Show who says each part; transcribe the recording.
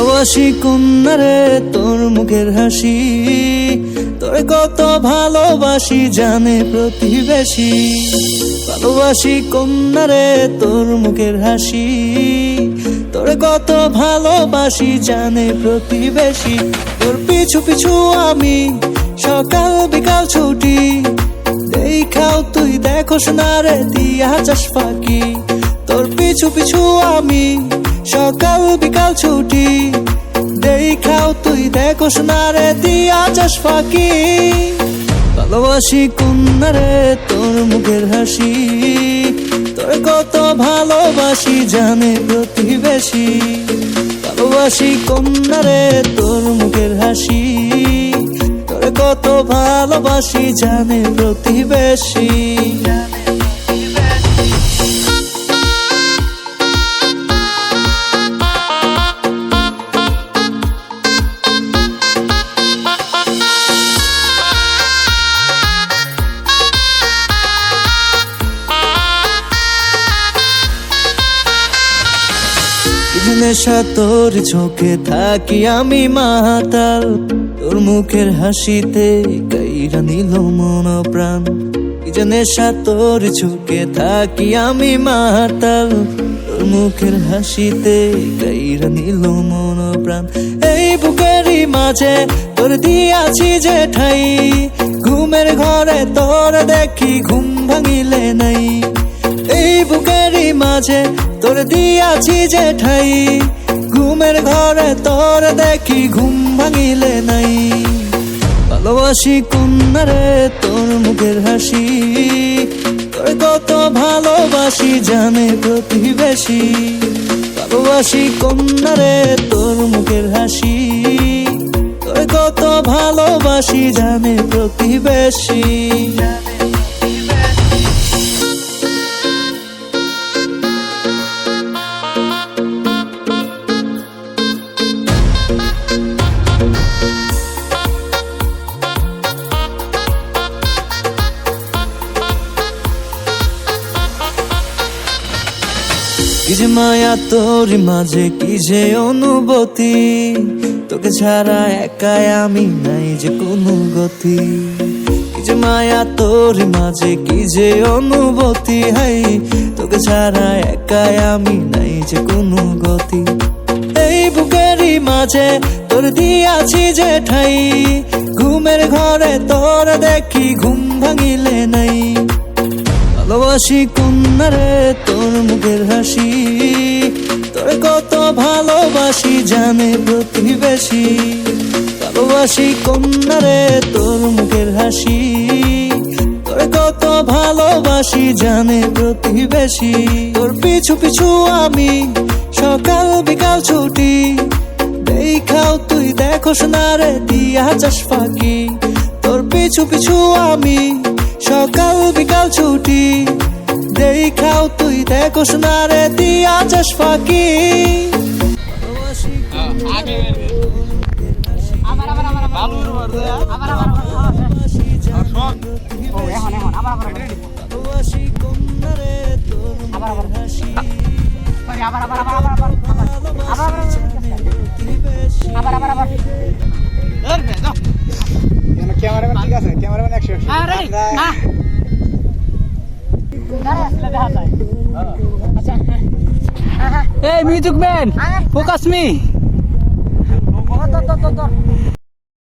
Speaker 1: ভালোবাসি কন্যারে তোর মুখের হাসি। তোর কত ভালোবাসি, জানে প্রতিবেশী। ভালোবাসি কন্যারে তোর মুখের হাসি। তোর কত ভালোবাসি, জানে প্রতিবেশী। তোর পিছু পিছু আমি সকাল বিকাল ছুটি। দেখাও তুই, দেখোস না রে, দিয়া চাষ ফাঁকি। তোর পিছু পিছু আমি সকাল বিকাল ছুটি। দেখাও তুই দেখোস না রে দিয়া চাষ ফাঁকি। ভালোবাসি কন্যা রে তোর মুখের হাসি। তোর কত ভালোবাসি, জানে প্রতিবেশী। ভালোবাসি কন্যা রে তোর মুখের হাসি। তোর কত ভালোবাসি, জানে প্রতিবেশী। নেশা তোর চোখে থাকি আমি মাতাল। তোর মুখের হাসিতে গাইরা নিল মন প্রাণ। যে নেশা তোর চোখে থাকি আমি মাতাল। তোর মুখের হাসিতে গাইরা নিল মন প্রাণ। এই বুকেরই মাঝে তোর দিয়াছি যে ঠাই ঘুমের ঘরে তোর দেখি ঘুম ভাঙিলে নাই। এই বুকেরই মাঝে তোর দিয়াছি যে ঠাই ঘুমের ঘরে তোর দেখি ঘুম ভাঙিলে নাই। ভালোবাসি কন্যা রে তোর মুখের হাসি, তোর কত ভালোবাসি জানে প্রতিবেশী। ভালোবাসি কন্যা রে তোর মুখের হাসি, তোর কত ভালোবাসি জানে প্রতিবেশী। কি যে মায়া তোর মাঝে, কি যে অনুভূতি? তোকে ছাড়া একাই আমি নাই যে কোনো গতি। কি যে মায়া তোর মাঝে, কি যে অনুভূতি? হাই, তোকে ছাড়া একাই আমি নাই যে কোনো গতি। এই বুকেরই মাঝে তোর দিয়াছি যে ঠাই ঘুমের ঘরে তোর দেখি ঘুম ভাঙিলে নাই। ভালোবাসি কন্যা রে তোর মুখের হাসি। তোর কত ভালোবাসি, জানে প্রতিবেশী। ভালোবাসি কন্যা রে তোর মুখের হাসি। তোর কত ভালোবাসি, জানে প্রতিবেশী। তোর পিছু পিছু আমি সকাল বিকাল ছুটি। দেখাও তুই দেখোস না রে, দিয়া চাষ ফাঁকি। তোর পিছু পিছু আমি সকাল বিকাল ছুটি। দেই খাও তুই, দেখো সোনা রে তুই দিয়াছস ফাঁকি
Speaker 2: আবার আবার আবার আবার আবার।
Speaker 3: ঠিক আছে ক্যামেরাম্যান একশো একশো
Speaker 4: Hey, music man, focus me.